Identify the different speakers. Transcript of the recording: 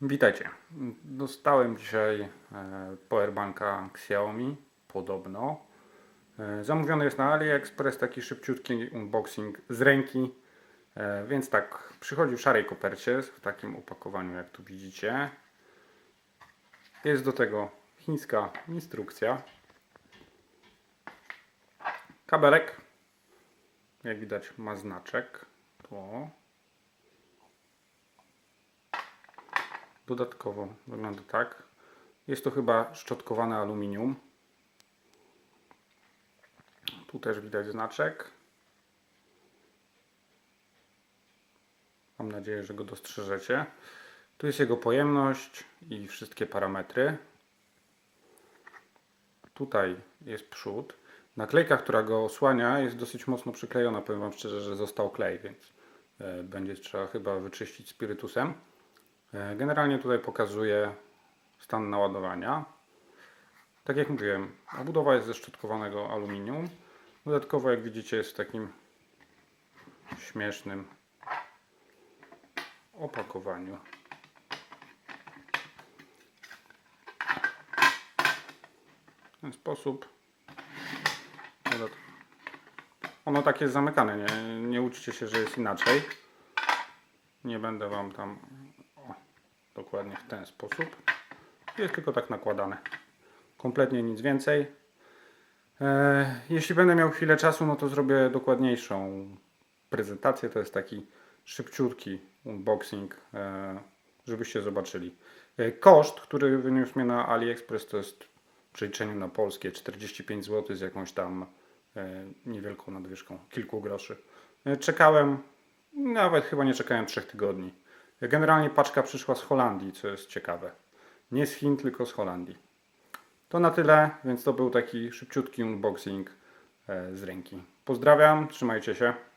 Speaker 1: Witajcie. Dostałem dzisiaj e, powerbanka Xiaomi, podobno. E, Zamówiony jest na AliExpress taki szybciutki unboxing z ręki. E, Więc tak, przychodzi w szarej kopercie w takim opakowaniu jak tu widzicie. Jest do tego chińska instrukcja. Kabelek. Jak widać ma znaczek. To Dodatkowo wygląda tak. Jest to chyba szczotkowane aluminium. Tu też widać znaczek. Mam nadzieję, że go dostrzeżecie. Tu jest jego pojemność i wszystkie parametry. Tutaj jest przód. Naklejka, która go osłania, jest dosyć mocno przyklejona. Powiem Wam szczerze, że został klej, więc e, będzie trzeba chyba wyczyścić spirytusem. E, Generalnie tutaj pokazuje stan naładowania. Tak jak mówiłem, obudowa jest ze szczotkowanego aluminium. Dodatkowo, jak widzicie, jest w takim śmiesznym opakowaniu. W ten sposób. Ono tak jest zamykane, nie, nie uczcie się, że jest inaczej. Nie będę Wam tam dokładnie w ten sposób. Jest tylko tak nakładane. Kompletnie nic więcej. E, jeśli będę miał chwilę czasu, no to zrobię dokładniejszą prezentację. To jest taki szybciutki unboxing, e, żebyście zobaczyli. E, koszt, który wyniósł mnie na AliExpress, to jest w przeliczeniu na polskie 45 zł z jakąś tam niewielką nadwyżką, kilku groszy. Czekałem, nawet chyba nie czekałem 3 tygodni. Generalnie paczka przyszła z Holandii, co jest ciekawe. Nie z Chin, tylko z Holandii. To na tyle, więc to był taki szybciutki unboxing e, z ręki. Pozdrawiam, trzymajcie się.